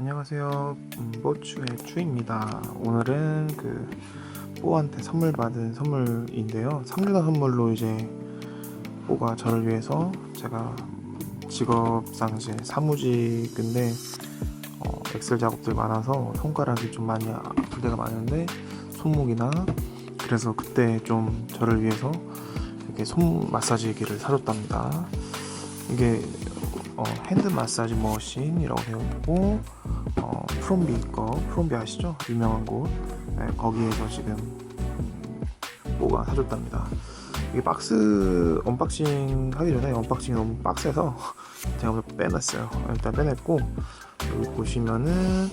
안녕하세요. 음, 뽀추의 추입니다. 오늘은 그 뽀한테 선물 받은 선물인데요. 상주나 선물로 이제 뽀가 저를 위해서 제가 직업상 이제 사무직인데 어, 엑셀 작업들 많아서 손가락이 좀 많이 아플 때가 많은데 손목이나 그래서 그때 좀 저를 위해서 이렇게 손 마사지기를 사줬답니다. 이게 어, 핸드 마사지 머신이라고 되어 있고 어, 프롬비 거 프롬비 아시죠? 유명한 곳 네, 거기에서 지금 음, 뭐가 사줬답니다. 이게 박스 언박싱 하기 전에 언박싱이 너무 빡세서 제가 먼저 빼놨어요. 일단 빼냈고 여기 보시면은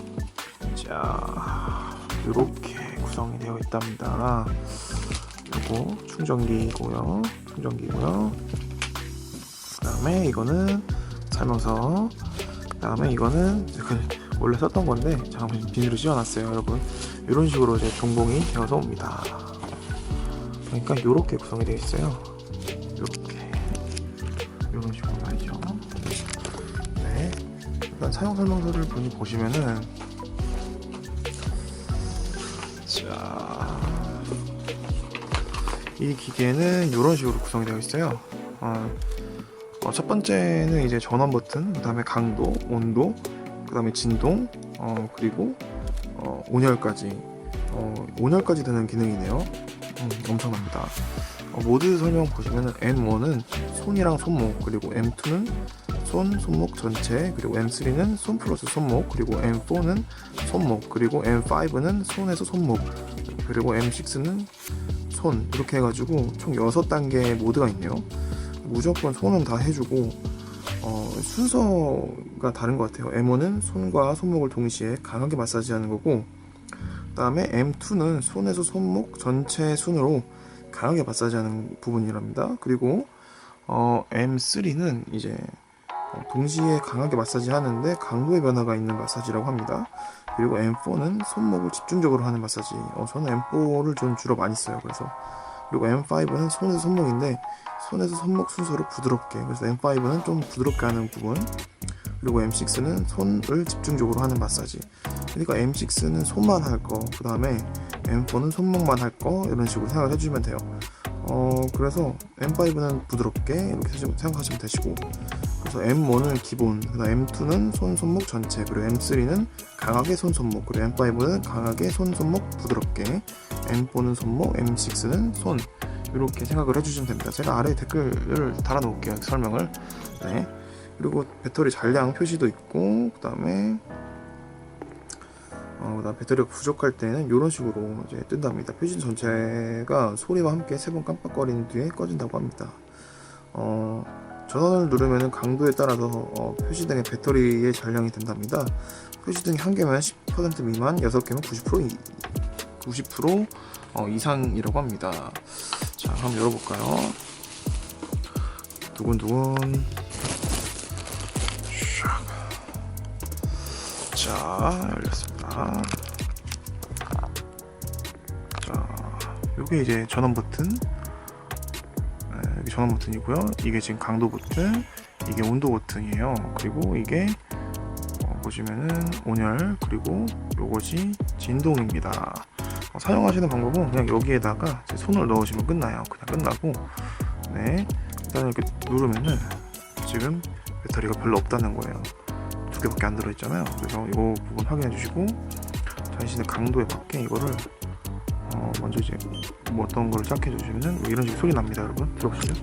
자 이렇게 구성이 되어 있답니다. 요거 충전기고요. 충전기고요. 그다음에 이거는 설명서. 그다음에 이거는 원래 썼던 건데 잠깐 비닐로 씌워놨어요, 여러분. 이런 식으로 이제 동봉이 되어서 옵니다. 그러니까 이렇게 구성이 되어 있어요. 이렇게 이런 식으로 말이죠. 네. 일단 사용 설명서를 보니 보시면은 자. 이 기계는 이런 식으로 구성이 되어 있어요. 어, 어, 첫 번째는 이제 전원 버튼, 그 다음에 강도, 온도, 그 다음에 진동, 어, 그리고 어, 온열까지. 어, 온열까지 되는 기능이네요. 음, 엄청납니다. 어, 모드 설명 보시면은 M1은 손이랑 손목, 그리고 M2는 손, 손목 전체, 그리고 M3는 손 플러스 손목, 그리고 M4는 손목, 그리고 M5는 손에서 손목, 그리고 M6는 손 이렇게 해가지고 총 6단계 모드가 있네요. 무조건 손은 다 해주고 어, 순서가 다른 것 같아요. M1은 손과 손목을 동시에 강하게 마사지하는 거고 그 다음에 M2는 손에서 손목 전체 순으로 강하게 마사지하는 부분이랍니다. 그리고 어, M3는 이제 어, 동시에 강하게 마사지하는데 강도의 변화가 있는 마사지라고 합니다. 그리고 M4는 손목을 집중적으로 하는 마사지. 어, 저는 M4를 좀 주로 많이 써요. 그래서 그리고 M5는 손에서 손목인데 손에서 손목 순서로 부드럽게. 그래서 M5는 좀 부드럽게 하는 부분. 그리고 M6는 손을 집중적으로 하는 마사지. 그러니까 M6는 손만 할 거, 그 다음에 M4는 손목만 할 거 이런 식으로 생각을 해주시면 돼요. 어 그래서 M5는 부드럽게 이렇게 생각하시면 되시고 그래서 M1은 기본, 그다음 M2는 손 손목 전체, 그리고 M3는 강하게 손 손목, 그리고 M5는 강하게 손 손목 부드럽게, M4는 손목, M6는 손 이렇게 생각을 해주시면 됩니다. 제가 아래 댓글을 달아놓을게요 설명을. 네. 그리고 배터리 잔량 표시도 있고 그다음에 어, 그다음 배터리가 부족할 때는 이런 식으로 이제 뜬답니다. 표시 전체가 소리와 함께 세 번 깜빡거리는 뒤에 꺼진다고 합니다. 어, 전원을 누르면 강도에 따라서 어, 표시등의 배터리의 잔량이 된답니다. 표시등이 한 개면 10% 미만, 6개면 90% 이, 90% 어, 이상이라고 합니다. 자, 한번 열어볼까요? 두근두근. 샥. 자, 열렸습니다. 자, 요게 이제 전원 버튼. 네, 여기 전원 버튼이고요. 이게 지금 강도 버튼, 이게 온도 버튼이에요. 그리고 이게 어, 보시면은 온열 그리고 요것이 진동입니다. 어, 사용하시는 방법은 그냥 여기에다가 손을 넣으시면 끝나요. 그냥 끝나고 네 일단 이렇게 누르면은 지금 배터리가 별로 없다는 거예요. 두 개밖에 안 들어있잖아요. 그래서 이 부분 확인해 주시고 자신의 강도에 맞게 이거를 어, 먼저 이제 뭐 어떤 걸 시작해 주시면은 뭐 이런 식으로 소리 납니다, 여러분. 들어보시죠.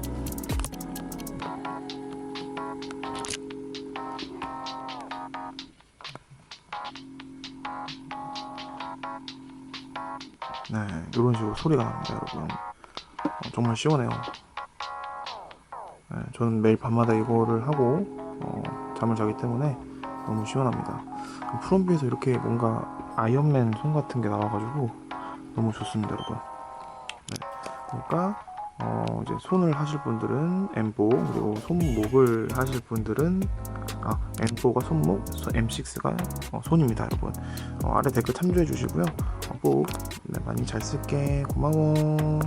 네, 이런 식으로 소리가 납니다, 여러분. 어, 정말 시원해요. 네, 저는 매일 밤마다 이거를 하고 어, 잠을 자기 때문에 너무 시원합니다. 프롬비에서 이렇게 뭔가 아이언맨 손 같은 게 나와가지고 너무 좋습니다, 여러분. 네, 그러니까 어, 이제 손을 하실 분들은 M4 그리고 손목을 하실 분들은 아 M4가 손목, M6가 어, 손입니다, 여러분. 어, 아래 댓글 참조해 주시고요. 어, 꼭 네, 많이 잘 쓸게. 고마워.